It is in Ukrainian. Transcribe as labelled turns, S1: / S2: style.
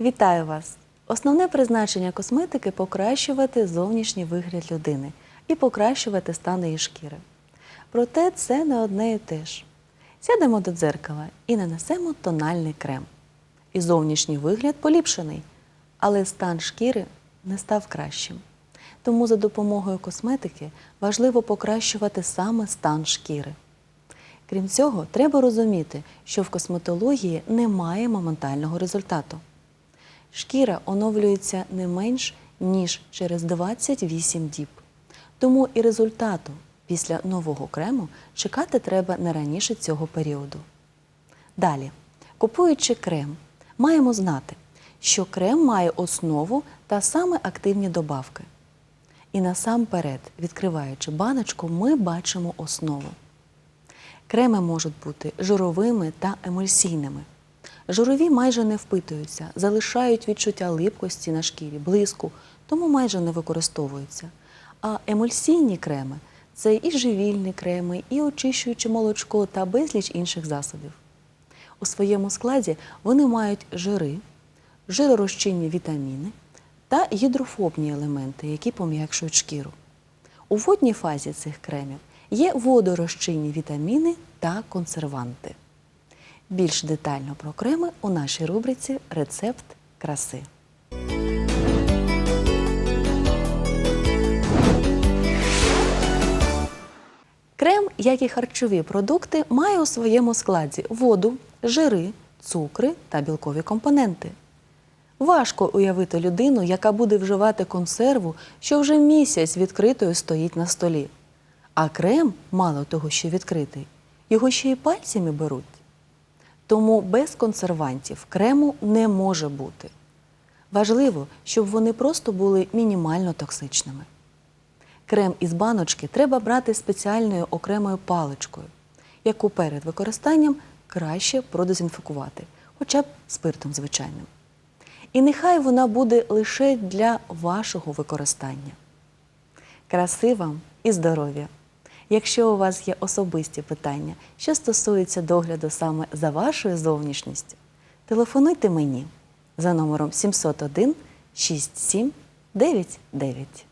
S1: Вітаю вас! Основне призначення косметики покращувати зовнішній вигляд людини і покращувати стан її шкіри. Проте це не одне і те ж. Сядемо до дзеркала і нанесемо тональний крем. І зовнішній вигляд поліпшений, але стан шкіри не став кращим. Тому за допомогою косметики важливо покращувати саме стан шкіри. Крім цього, треба розуміти, що в косметології немає моментального результату. Шкіра оновлюється не менш ніж через 28 діб. Тому і результату після нового крему чекати треба не раніше цього періоду. Далі, купуючи крем, маємо знати, що крем має основу та саме активні добавки. І насамперед, відкриваючи баночку, ми бачимо основу. Креми можуть бути жировими та емульсійними. Жирові майже не впитуються, залишають відчуття липкості на шкірі, блиску, тому майже не використовуються. А емульсійні креми це і живільні креми, і очищуюче молочко та безліч інших засобів. У своєму складі вони мають жири, жиророзчинні вітаміни та гідрофобні елементи, які пом'якшують шкіру. У водній фазі цих кремів є водорозчинні вітаміни та консерванти. Більш детально про креми у нашій рубриці Рецепт краси. Крем, як і харчові продукти, має у своєму складі воду, жири, цукри та білкові компоненти. Важко уявити людину, яка буде вживати консерву, що вже місяць відкритою стоїть на столі. А крем, мало того, що відкритий, його ще й пальцями беруть. Тому без консервантів крему не може бути. Важливо, щоб вони просто були мінімально токсичними. Крем із баночки треба брати спеціальною окремою паличкою, яку перед використанням краще продезінфікувати, хоча б спиртом звичайним. І нехай вона буде лише для вашого використання. Краси вам і здоров'я! Якщо у вас є особисті питання, що стосуються догляду саме за вашою зовнішністю, телефонуйте мені за номером 701 6799.